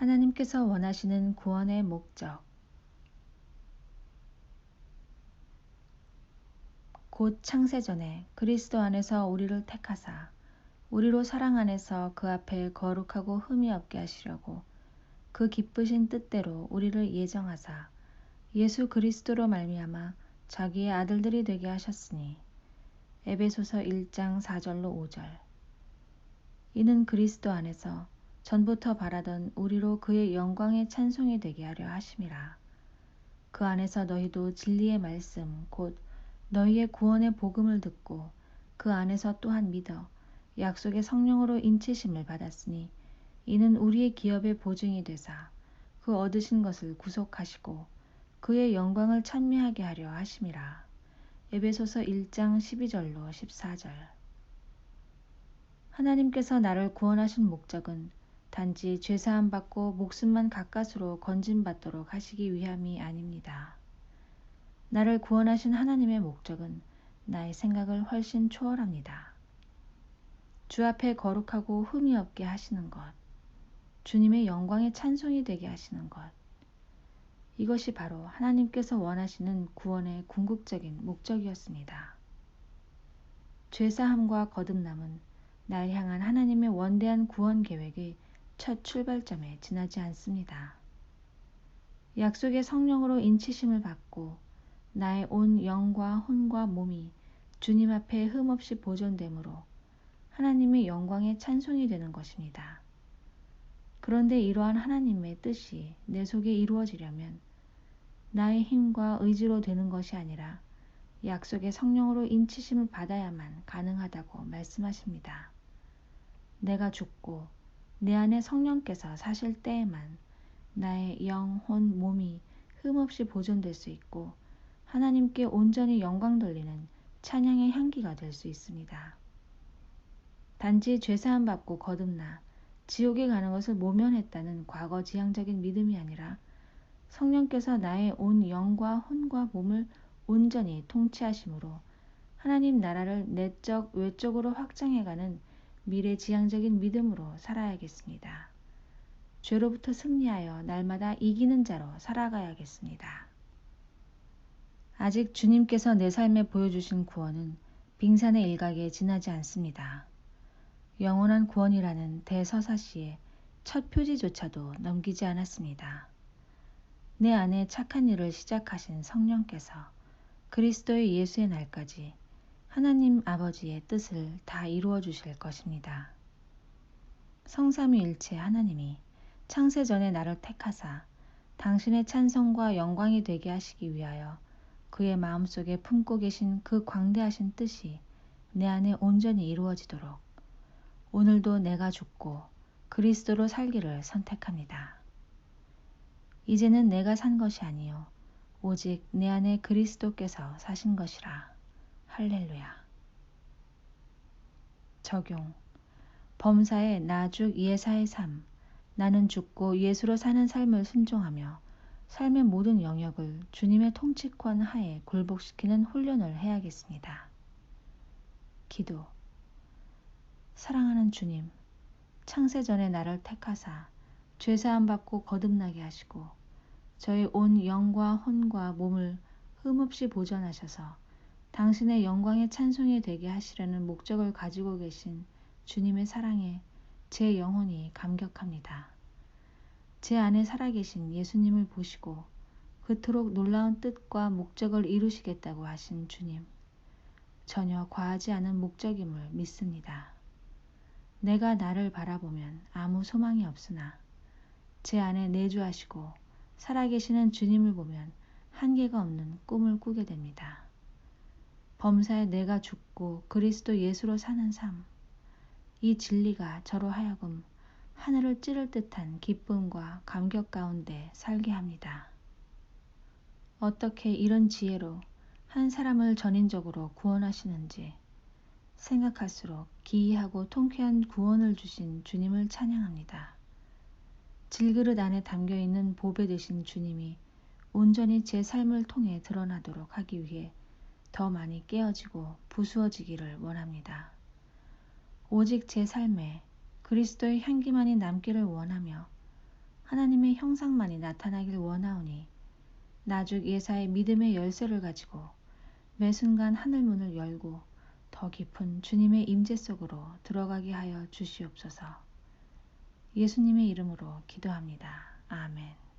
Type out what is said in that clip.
하나님께서 원하시는 구원의 목적. 곧 창세전에 그리스도 안에서 우리를 택하사 우리로 사랑 안에서 그 앞에 거룩하고 흠이 없게 하시려고 그 기쁘신 뜻대로 우리를 예정하사 예수 그리스도로 말미암아 자기의 아들들이 되게 하셨으니. 에베소서 1장 4절로 5절. 이는 그리스도 안에서 전부터 바라던 우리로 그의 영광의 찬송이 되게 하려 하심이라 그 안에서 너희도 진리의 말씀 곧 너희의 구원의 복음을 듣고 그 안에서 또한 믿어 약속의 성령으로 인치심을 받았으니 이는 우리의 기업의 보증이 되사 그 얻으신 것을 구속하시고 그의 영광을 찬미하게 하려 하심이라. 에베소서 1장 12절로 14절 하나님께서 나를 구원하신 목적은 단지 죄사함 받고 목숨만 가까스로 건진받도록 하시기 위함이 아닙니다. 나를 구원하신 하나님의 목적은 나의 생각을 훨씬 초월합니다. 주 앞에 거룩하고 흠이 없게 하시는 것, 주님의 영광의 찬송이 되게 하시는 것. 이것이 바로 하나님께서 원하시는 구원의 궁극적인 목적이었습니다. 죄사함과 거듭남은 날 향한 하나님의 원대한 구원 계획의 첫 출발점에 지나지 않습니다. 약속의 성령으로 인치심을 받고 나의 온 영과 혼과 몸이 주님 앞에 흠없이 보존되므로 하나님의 영광의 찬송이 되는 것입니다. 그런데 이러한 하나님의 뜻이 내 속에 이루어지려면 나의 힘과 의지로 되는 것이 아니라 약속의 성령으로 인치심을 받아야만 가능하다고 말씀하십니다. 내가 죽고 내 안에 성령께서 사실 때에만 나의 영, 혼, 몸이 흠없이 보존될 수 있고 하나님께 온전히 영광 돌리는 찬양의 향기가 될 수 있습니다. 단지 죄사함 받고 거듭나 지옥에 가는 것을 모면했다는 과거 지향적인 믿음이 아니라 성령께서 나의 온 영과 혼과 몸을 온전히 통치하심으로 하나님 나라를 내적 외적으로 확장해가는 미래 지향적인 믿음으로 살아야겠습니다. 죄로부터 승리하여 날마다 이기는 자로 살아가야겠습니다. 아직 주님께서 내 삶에 보여주신 구원은 빙산의 일각에 지나지 않습니다. 영원한 구원이라는 대서사시의 첫 표지조차도 넘기지 않았습니다. 내 안에 착한 일을 시작하신 성령께서 그리스도의 예수의 날까지 하나님 아버지의 뜻을 다 이루어 주실 것입니다. 성삼위일체 하나님이 창세 전에 나를 택하사 당신의 찬성과 영광이 되게 하시기 위하여 그의 마음속에 품고 계신 그 광대하신 뜻이 내 안에 온전히 이루어지도록 오늘도 내가 죽고 그리스도로 살기를 선택합니다. 이제는 내가 산 것이 아니요 오직 내 안에 그리스도께서 사신 것이라. 할렐루야. 적용 범사의 나죽 예사의 삶 나는 죽고 예수로 사는 삶을 순종하며 삶의 모든 영역을 주님의 통치권 하에 굴복시키는 훈련을 해야겠습니다. 기도 사랑하는 주님, 창세전에 나를 택하사 죄사함 받고 거듭나게 하시고 저희 온 영과 혼과 몸을 흠없이 보존하셔서 당신의 영광의 찬송이 되게 하시려는 목적을 가지고 계신 주님의 사랑에 제 영혼이 감격합니다. 제 안에 살아계신 예수님을 보시고 그토록 놀라운 뜻과 목적을 이루시겠다고 하신 주님. 전혀 과하지 않은 목적임을 믿습니다. 내가 나를 바라보면 아무 소망이 없으나 제 안에 내주하시고 살아계시는 주님을 보면 한계가 없는 꿈을 꾸게 됩니다. 범사에 내가 죽고 그리스도 예수로 사는 삶. 이 진리가 저로 하여금 하늘을 찌를 듯한 기쁨과 감격 가운데 살게 합니다. 어떻게 이런 지혜로 한 사람을 전인적으로 구원하시는지 생각할수록 기이하고 통쾌한 구원을 주신 주님을 찬양합니다. 질그릇 안에 담겨 있는 보배 되신 주님이 온전히 제 삶을 통해 드러나도록 하기 위해 더 많이 깨어지고 부수어지기를 원합니다. 오직 제 삶에 그리스도의 향기만이 남기를 원하며 하나님의 형상만이 나타나길 원하오니 나죽 예사의 믿음의 열쇠를 가지고 매 순간 하늘 문을 열고 더 깊은 주님의 임재 속으로 들어가게 하여 주시옵소서. 예수님의 이름으로 기도합니다. 아멘.